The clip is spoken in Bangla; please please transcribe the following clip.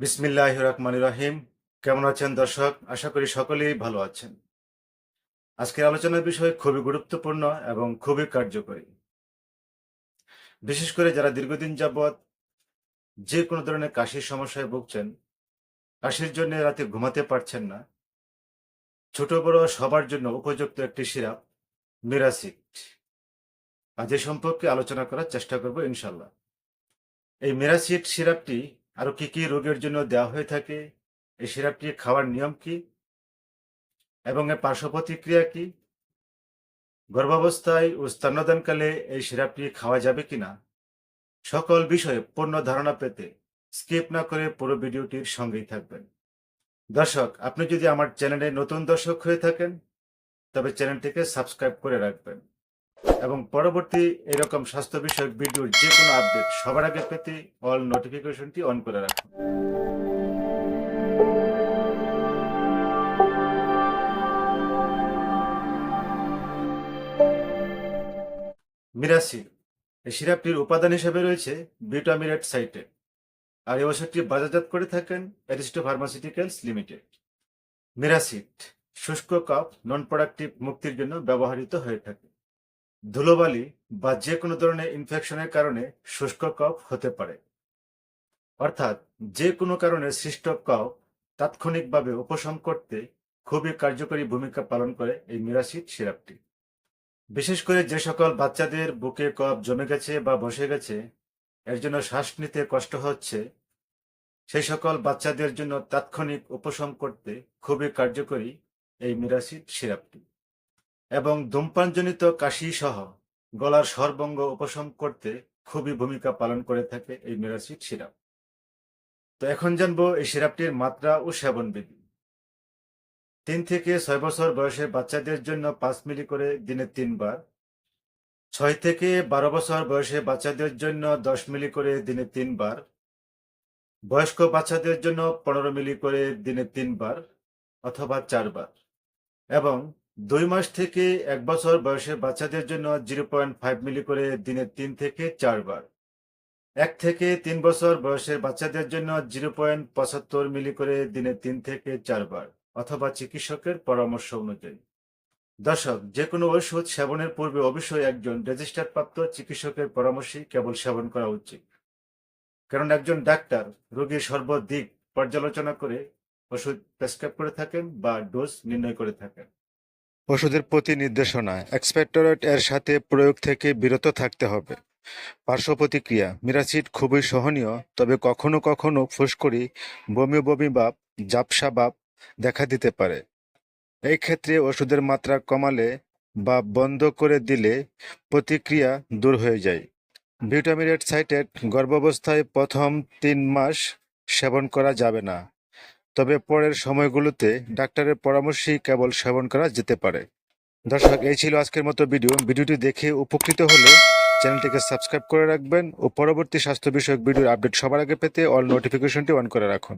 বিসমিল্লাহ রহমান রাহিম। কেমন আছেন দর্শক? আশা করি সকলেই ভালো আছেন। আজকের আলোচনার বিষয় খুবই গুরুত্বপূর্ণ এবং খুবই কার্যকরী। বিশেষ করে যারা দীর্ঘদিন যাবৎ যে কোনো ধরনের কাশির সমস্যায় ভুগছেন, কাশির জন্য রাতে ঘুমাতে পারছেন না, ছোট বড় সবার জন্য উপযুক্ত একটি সিরাপ মিরাসিট আজ সম্পর্কে আলোচনা করার চেষ্টা করব ইনশাল্লাহ এই মেরাসিট সিরাপটি আরও কি কি রোগের জন্য দেওয়া হয়ে থাকে? এই সিরাপটি খাওয়ার নিয়ম কি? এবং এর পার্শ্ব প্রতিক্রিয়া কি? গর্ভাবস্থায় ও স্তন্যদানকালে এই সিরাপটি খাওয়া যাবে কিনা? সকল বিষয়ে পূর্ণ ধারণা পেতে স্কিপ না করে পুরো ভিডিওটির সঙ্গেই থাকবেন। দর্শক, আপনি যদি আমার চ্যানেলে নতুন দর্শক হয়ে থাকেন, তবে চ্যানেলটিকে সাবস্ক্রাইব করে রাখবেন। এবং পরবর্তী এরকম স্বাস্থ্য বিষয়ক ভিডিওর যে কোনো আপডেট সবার আগে পেতে অল নোটিফিকেশনটি অন করে রাখুন। মিরাসিল এই সিরাপটির উপাদান হিসেবে রয়েছে বিটামিরেট সাইটে আর এই ওষুধটি বাজারজাত করে থাকেন অ্যারিস্টো ফার্মাসিউটিক্যালস লিমিটেড মিরাসিট, শুষ্ক কাপ নন প্রোডাক্টিভ মুক্তির জন্য ব্যবহৃত হয়ে থাকে। ধুলোবালি বা যে কোনো ধরনের ইনফেকশনের কারণে শুষ্ক কফ হতে পারে। অর্থাৎ যে কোনো কারণে সৃষ্ট কফ তাৎক্ষণিকভাবে উপশম করতে খুবই কার্যকরী ভূমিকা পালন করে এই মিরাসিট সিরাপটি। বিশেষ করে যে সকল বাচ্চাদের বুকে কফ জমে গেছে বা বসে গেছে, এর জন্য শ্বাস নিতে কষ্ট হচ্ছে, সেই সকল বাচ্চাদের জন্য তাৎক্ষণিক উপশম করতে খুবই কার্যকরী এই মিরাসিট সিরাপটি। এবং ধূমপানজনিত কাশি সহ গলার স্বরবঙ্গ উপশম করতে খুবই ভূমিকা পালন করে থাকে এই মেরাসিড সিরাপ। তো এখন জানব এই সিরাপটির মাত্রা ও সেবন বিধি তিন থেকে ছয় বছর বয়সের বাচ্চাদের জন্য পাঁচ মিলি করে দিনে তিনবার, ছয় থেকে বারো বছর বয়সে বাচ্চাদের জন্য দশ মিলি করে দিনে তিনবার, বয়স্ক বাচ্চাদের জন্য পনেরো মিলি করে দিনে তিনবার অথবা চারবার এবং দুই মাস থেকে এক বছর বয়সের বাচ্চাদের জন্য জিরো পয়েন্ট ফাইভ মিলি করে দিনে তিন থেকে চারবার। এক থেকে তিন বছর বয়সের বাচ্চাদের জন্য জিরো পয়েন্ট পঁচাত্তর মিলি করে দিনে তিন থেকে চারবার, অথবা চিকিৎসকের পরামর্শ অনুযায়ী। দর্শক, যে কোনো ওষুধ সেবনের পূর্বে অবশ্যই একজন রেজিস্টার প্রাপ্ত চিকিৎসকের পরামর্শই কেবল সেবন করা উচিত। কারণ একজন ডাক্তার রোগীর সর্বদিক পর্যালোচনা করে ওষুধ প্রেসক্রাইব করে থাকেন বা ডোজ নির্ণয় করে থাকেন। ওষুধের প্রতি নির্দেশনা এক্সপেক্টরেট এর সাথে প্রয়োগ থেকে বিরত থাকতে হবে। পার্শ্ব প্রতিক্রিয়া মিরাসিড খুবই সহনীয়, তবে কখনো কখনো ফুসকুড়ি, বমি বমি বাপ জাপসা বাপ দেখা দিতে পারে। এই ক্ষেত্রে ওষুধের মাত্রা কমালে বা বন্ধ করে দিলে প্রতিক্রিয়া দূর হয়ে যায়। ভিটামিনেট সাইটেড গর্ভাবস্থায় প্রথম তিন মাস সেবন করা যাবে না। তবে পরের সময়গুলোতে ডাক্তারের পরামর্শই কেবল সেবন করা যেতে পারে। দর্শক, এই ছিল আজকের মতো ভিডিও। ভিডিওটি দেখে উপকৃত হলে চ্যানেলটিকে সাবস্ক্রাইব করে রাখবেন ও পরবর্তী স্বাস্থ্য বিষয়ক ভিডিওর আপডেট সবার আগে পেতে অল নোটিফিকেশনটি অন করে রাখুন।